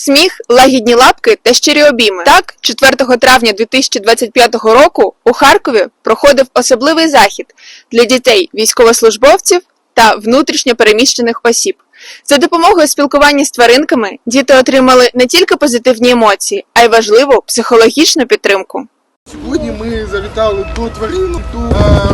Сміх, лагідні лапки та щирі обійми. Так, 4 травня 2025 року у Харкові проходив особливий захід для дітей, військовослужбовців та внутрішньо переміщених осіб. За допомогою спілкування з тваринками діти отримали не тільки позитивні емоції, а й важливу психологічну підтримку. Сьогодні ми завітали до тварин, до!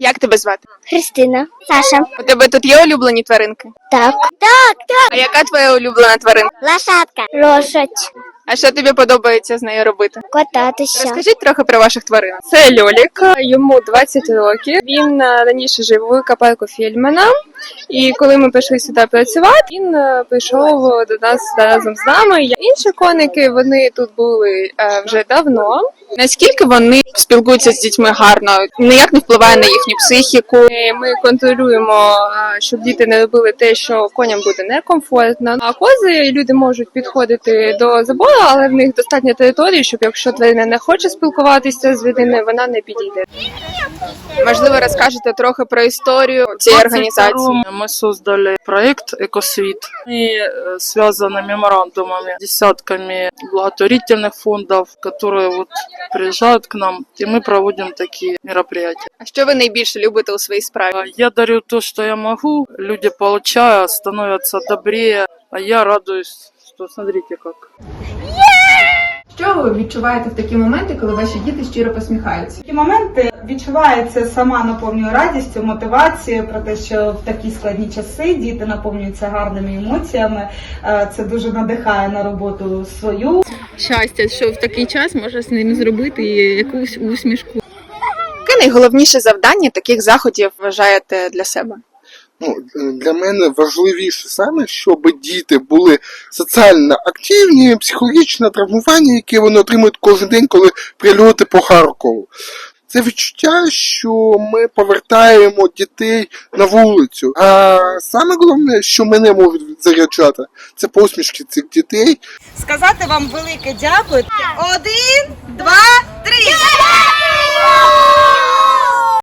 Як тебе звати? Христина. Саша. У тебе тут є улюблені тваринки? Так. Так, так. А яка твоя улюблена тваринка? Лошадка. Лошадь. А що тобі подобається з нею робити? Кататися. Розкажіть трохи про ваших тварин. Це Льолік, йому 20 років. Він е, раніше жив у капелку Фільмена. І коли ми пішли сюди працювати, він е, прийшов до нас разом з нами. Інші коники вони тут були е, вже давно. Наскільки вони спілкуються з дітьми гарно, ніяк не впливає на їхню психіку. Ми контролюємо, щоб діти не робили те, що коням буде некомфортно. А кози люди можуть підходити до забору, але в них достатньо території, щоб якщо тварина не хоче спілкуватися з людиною, вона не підійде. Можливо, розкажете трохи про історію цієї організації. Мы создали проект «Экосвит» и э, связаны меморандумами, десятками благотворительных фондов, которые вот приезжают к нам, и мы проводим такие мероприятия. А що ви найбільше любите у своїй справі? А Я дарю то, что я могу, люди получают, становятся добрее, а я радуюсь, что смотрите как. Що ви відчуваєте в такі моменти, коли ваші діти щиро посміхаються? такі моменти відчувається сама наповнює радістю, мотивацією про те, що в такі складні часи діти наповнюються гарними емоціями. Е, Це дуже надихає на роботу свою. щастя, що в такий час можна з ним зробити якусь усмішку. Яке найголовніше завдання таких заходів вважаєте для себе? Ну, для мене важливіше саме, щоб діти були соціально активні, психологічне травмування, яке вони отримують кожен день, коли прильоти по Харкову. Це відчуття, що ми повертаємо дітей на вулицю. А саме головне, що мене можуть заряджати, це посмішки цих дітей. Сказати вам велике дякую. Один.